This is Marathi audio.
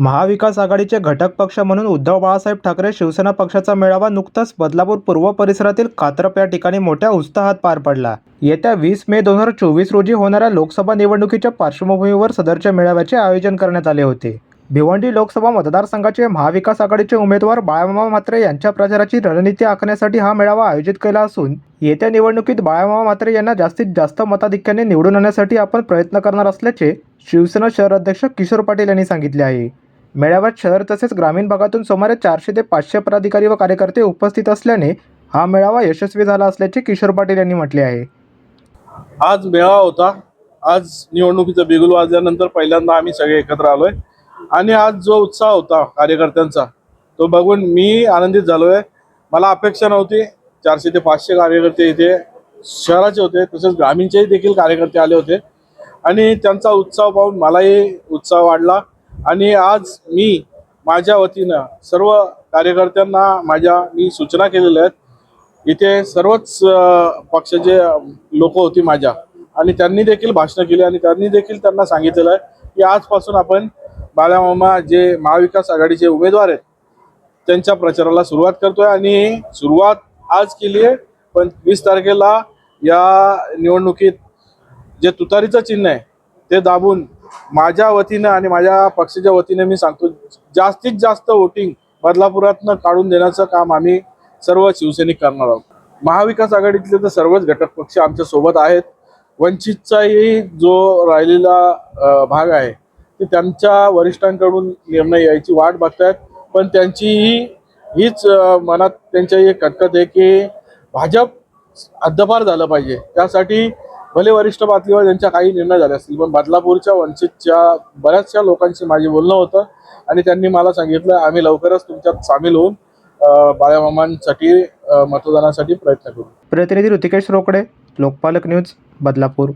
महाविकास आघाडीचे घटक पक्ष म्हणून उद्धव बाळासाहेब ठाकरे शिवसेना पक्षाचा मेळावा नुकताच बदलापूर पूर्व परिसरातील कात्रप या ठिकाणी मोठ्या उत्साहात पार पडला. येत्या वीस मे दोन हजार चोवीस रोजी होणाऱ्या लोकसभा निवडणुकीच्या पार्श्वभूमीवर सदरच्या मेळाव्याचे आयोजन करण्यात आले होते. भिवंडी लोकसभा मतदारसंघाचे महाविकास आघाडीचे उमेदवार बाळामामा म्हात्रे यांच्या प्रचाराची रणनीती आखण्यासाठी हा मेळावा आयोजित केला असून येत्या निवडणुकीत बाळामामा म्हात्रे यांना जास्तीत जास्त मताधिक्याने निवडून आणण्यासाठी आपण प्रयत्न करणार असल्याचे शिवसेना शहर अध्यक्ष किशोर पाटील यांनी सांगितले आहे. मेळाव्यात शहर तसेच ग्रामीण भागातून सुमारे चारशे ते पाचशे पदाधिकारी व कार्यकर्ते उपस्थित असल्याने हा मेळावा यशस्वी झाला असल्याचे किशोर पाटील यांनी म्हटले आहे. आज मेळावा होता. आज निवडणुकीचं बिगुल वाजल्यानंतर पहिल्यांदा आम्ही सगळे एकत्र आलोय. आणि आज जो उत्साह होता कार्यकर्त्यांचा तो बघून मी आनंदित झालोय. मला अपेक्षा नव्हती. चारशे ते पाचशे कार्यकर्ते इथे शहराचे होते तसेच ग्रामीणचेही देखील कार्यकर्ते आले होते. आणि त्यांचा उत्साह पाहून मलाही उत्साह वाढला. आणि आज मी माझ्या वतीनं सर्व कार्यकर्त्यांना माझ्या मी सूचना केलेल्या आहेत. इथे सर्वच पक्षाचे लोक होती माझ्या. आणि त्यांनी देखील भाषणं केली आणि त्यांनी देखील त्यांना सांगितलेलं आहे की आजपासून आपण बाळामामा जे महाविकास आघाडीचे उमेदवार आहेत त्यांच्या प्रचाराला सुरुवात करतोय आणि सुरुवात आज केली आहे. पण वीस तारखेला या निवडणुकीत जे तुतारीचं चिन्ह आहे ते दाबून माझ्या वतीनं आणि माझ्या पक्षाच्या वतीनं मी सांगतो जास्तीत जास्त वोटिंग बदलापुरातनं काढून देण्याचं काम आम्ही सर्व शिवसैनिक करणार आहोत. महाविकास आघाडीतले तर सर्वच घटक पक्ष आमच्यासोबत आहेत. वंचितचाही जो राहिलेला भाग आहे ते त्यांच्या वरिष्ठांकडून निर्णय यायची वाट बघतायत. पण त्यांचीही हीच मनात त्यांच्या एक कटकत आहे की भाजप हद्दपार झालं पाहिजे. त्यासाठी भले वरिष्ठ पातळीवर त्यांच्या काही निर्णय झाले असतील पण बदलापूरच्या वंचितच्या बऱ्याचशा लोकांशी माझे बोलणं होतं आणि त्यांनी मला सांगितलं आम्ही लवकरच तुमच्यात सामील होऊन बाळ्यामामांसाठी मतदानासाठी प्रयत्न करू. प्रतिनिधी ऋतिकेश रोकडे लोकपालक न्यूज बदलापूर.